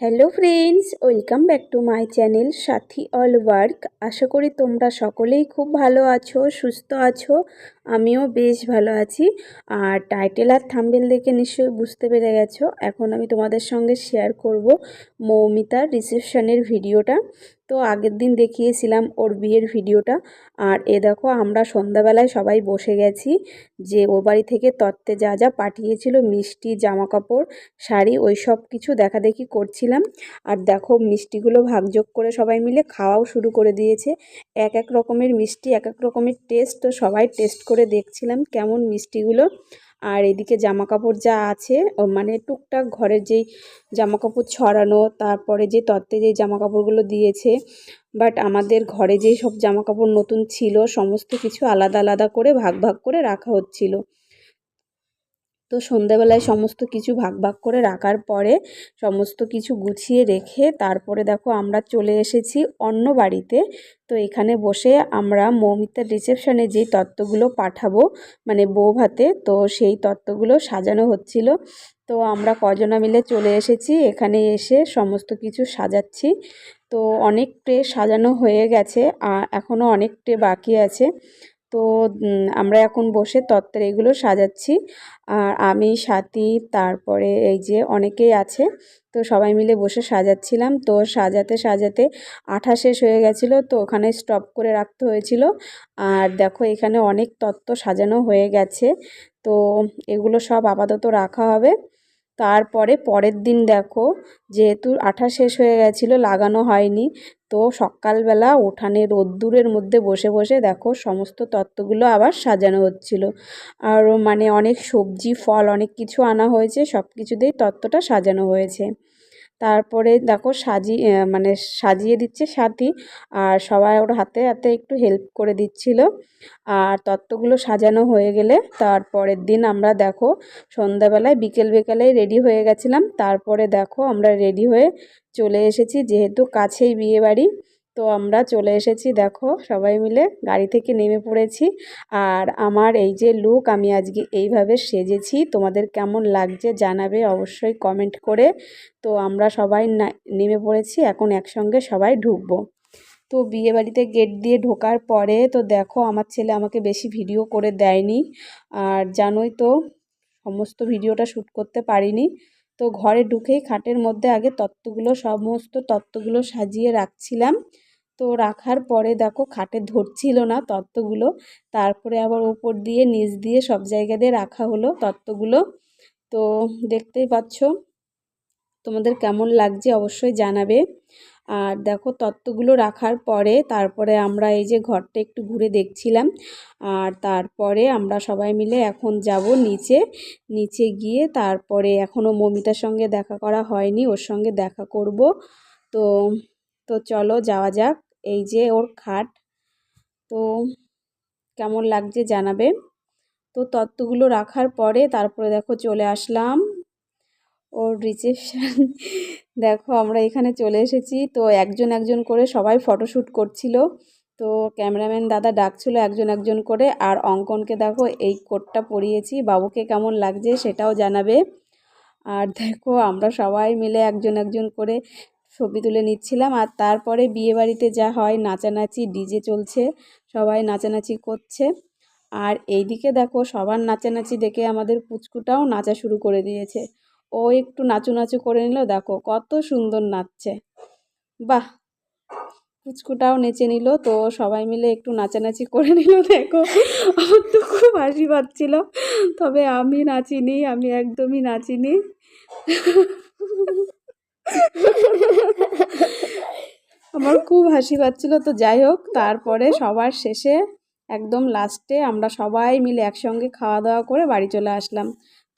Hello friends welcome back to my channel Sathi all work আশা করি তোমরা সকলেই খুব ভালো আছো, সুস্থ আছো, আমিও বেশ ভালো আছি। আর টাইটেল আর থাম্বেল দেখে নিশ্চয়ই বুঝতে পেরে গেছো। এখন আমি তোমাদের সঙ্গে শেয়ার করব মৌমিতার রিসেপশনের ভিডিওটা তো আগের দিন দেখিয়েছিলাম ওর বিয়ের ভিডিওটা। আর এ দেখো, আমরা সন্ধ্যাবেলায় সবাই বসে গেছি যে ও বাড়ি থেকে তত্ত্বে যা যা পাঠিয়েছিল, মিষ্টি জামা কাপড় শাড়ি, ওই সব কিছু দেখাদেখি করছিলাম। আর দেখো, মিষ্টিগুলো ভাগযোগ করে সবাই মিলে খাওয়াও শুরু করে দিয়েছে। এক এক রকমের মিষ্টি, এক এক রকমের টেস্ট তো সবাই টেস্ট করে দেখছিলাম কেমন মিষ্টিগুলো। আর এদিকে জামা কাপড় যা আছে মানে টুকটাক ঘরের যেই জামা কাপড় ছড়ানো, তারপরে যে তত্ত্বে যে জামা কাপড়গুলো দিয়েছে বাট আমাদের ঘরে যে সব জামা কাপড় নতুন ছিল, সমস্ত কিছু আলাদা আলাদা করে ভাগ ভাগ করে রাখা হচ্ছিল। তো সন্ধেবেলায় সমস্ত কিছু ভাগ ভাগ করে রাখার পরে সমস্ত কিছু গুছিয়ে রেখে তারপরে দেখো আমরা চলে এসেছি অন্য বাড়িতে। তো এখানে বসে আমরা মৌমিতার রিসেপশনে যেই তত্ত্বগুলো পাঠাবো মানে বউ ভাতে, তো সেই তত্ত্বগুলো সাজানো হচ্ছিল। তো আমরা কজনা মিলে চলে এসেছি, এখানে এসে সমস্ত কিছু সাজাচ্ছি। তো অনেক ট্রে সাজানো হয়ে গেছে এখনও অনেক ট্রে বাকি আছে। তো আমরা এখন বসে তত্ত্বের এগুলো সাজাচ্ছি। আর আমি, সাথী, তারপরে এই যে অনেকেই আছে, তো সবাই মিলে বসে সাজাচ্ছিলাম। তো সাজাতে সাজাতে আঠা শেষ হয়ে গেছিল, তো ওখানে স্টপ করে রাখতে হয়েছিল। আর দেখো, এখানে অনেক তত্ত্ব সাজানো হয়ে গেছে। তো এগুলো সব আপাতত রাখা হবে। তারপরে পরের দিন দেখো, যেহেতু আঠা শেষ হয়ে গেছিল, লাগানো হয়নি, তো সকালবেলা উঠানে রোদ্দুরের মধ্যে বসে বসে দেখো সমস্ত তত্ত্বগুলো আবার সাজানো হচ্ছিল। আর মানে অনেক সবজি, ফল, অনেক কিছু আনা হয়েছে সব কিছুতেই তত্ত্বটা সাজানো হয়েছে। তারপরে দেখো সাজিয়ে মানে সাজিয়ে দিচ্ছে সাথী আর সবাই ওর হাতে হাতে একটু হেল্প করে দিচ্ছিল। আর তত্ত্বগুলো সাজানো হয়ে গেলে তারপরের দিন আমরা দেখো সন্ধ্যাবেলায় বিকেল বিকেলেই রেডি হয়ে গেছিলাম। তারপরে দেখো আমরা রেডি হয়ে চলে এসেছি যেহেতু কাছেই বিয়ে বাড়ি তো আমরা চলে এসেছি, দেখো, সবাই মিলে গাড়ি থেকে নেমে পড়েছি। আর আমার এই যে লুক আমি আজকে এইভাবে সেজেছি, তোমাদের কেমন লাগছে জানাবে অবশ্যই কমেন্ট করে। তো আমরা সবাই নেমে পড়েছি, এখন একসঙ্গে সবাই ঢুকবো। তো বিয়ে বাড়িতে গেট দিয়ে ঢোকার পরে, তো দেখো, আমার ছেলে আমাকে বেশি ভিডিও করে দেয়নি। আর জানোই তো, সমস্ত ভিডিওটা শ্যুট করতে পারিনি। তো ঘরে ঢুকেই খাটের মধ্যে আগে তত্ত্বগুলো, সমস্ত তত্ত্বগুলো সাজিয়ে রাখছিলাম। তো রাখার পরে দেখো খাটে ধরছিল না তত্ত্বগুলো। তারপরে আবার ওপর দিয়ে, নিচ দিয়ে সব জায়গা দিয়ে রাখা হলো তত্ত্বগুলো। তো দেখতেই পাচ্ছ, তোমাদের কেমন লাগছে অবশ্যই জানাবে। আর দেখো তত্ত্বগুলো রাখার পরে তারপরে আমরা এই যে ঘরটা একটু ঘুরে দেখছিলাম। আর তারপরে আমরা সবাই মিলে এখন যাব নিচে। নিচে গিয়ে তারপরে এখনও মমিতার সঙ্গে দেখা করা হয়নি, ওর সঙ্গে দেখা করব। তো তো চলো যাওয়া যাক। এই যে ওর খাট, তো কেমন লাগছে জানাবে? তো তত্ত্বগুলো রাখার পরে তারপরে দেখো চলে আসলাম। ওর রিসেপশান দেখো আমরা এখানে চলে এসেছি। তো একজন একজন করে সবাই ফটোশ্যুট করছিল। তো ক্যামেরাম্যান দাদা ডাকছিল একজন একজন করে। আর অঙ্কনকে দেখো এই কোটটা পরিয়েছি। বাবুকে কেমন লাগছে সেটাও জানাবে। আর দেখো আমরা সবাই মিলে একজন একজন করে ছবি তুলে নিচ্ছিলাম। আর তারপরে বিয়েবাড়িতে যা হয়, নাচানাচি, ডিজে চলছে, সবাই নাচানাচি করছে। আর এইদিকে দেখো, সবার নাচানাচি দেখে আমাদের পুচকুটাও নাচা শুরু করে দিয়েছে। ও একটু নাচু নাচু করে নিল, দেখো কত সুন্দর নাচছে। বাহ! পুচকুটাও নেচে নিল, তো সবাই মিলে একটু নাচানাচি করে নিল, দেখো। আমার তো খুব হাসি পাচ্ছিল। তবে আমি নাচিনি, আমি একদমই নাচিনি। আমার খুব হাসি পাচ্ছিল, তো যাই হোক, তারপরে সবার শেষে একদম লাস্টে আমরা সবাই মিলে একসঙ্গে খাওয়া দাওয়া করে বাড়ি চলে আসলাম।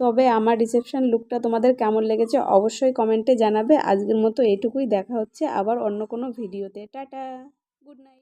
তবে আমার রিসেপশন লুকটা তোমাদের কেমন লেগেছে অবশ্যই কমেন্টে জানাবে। আজকের মতো এটুকুই, দেখা হচ্ছে আবার অন্য কোনো ভিডিওতে টাটা গুড নাইট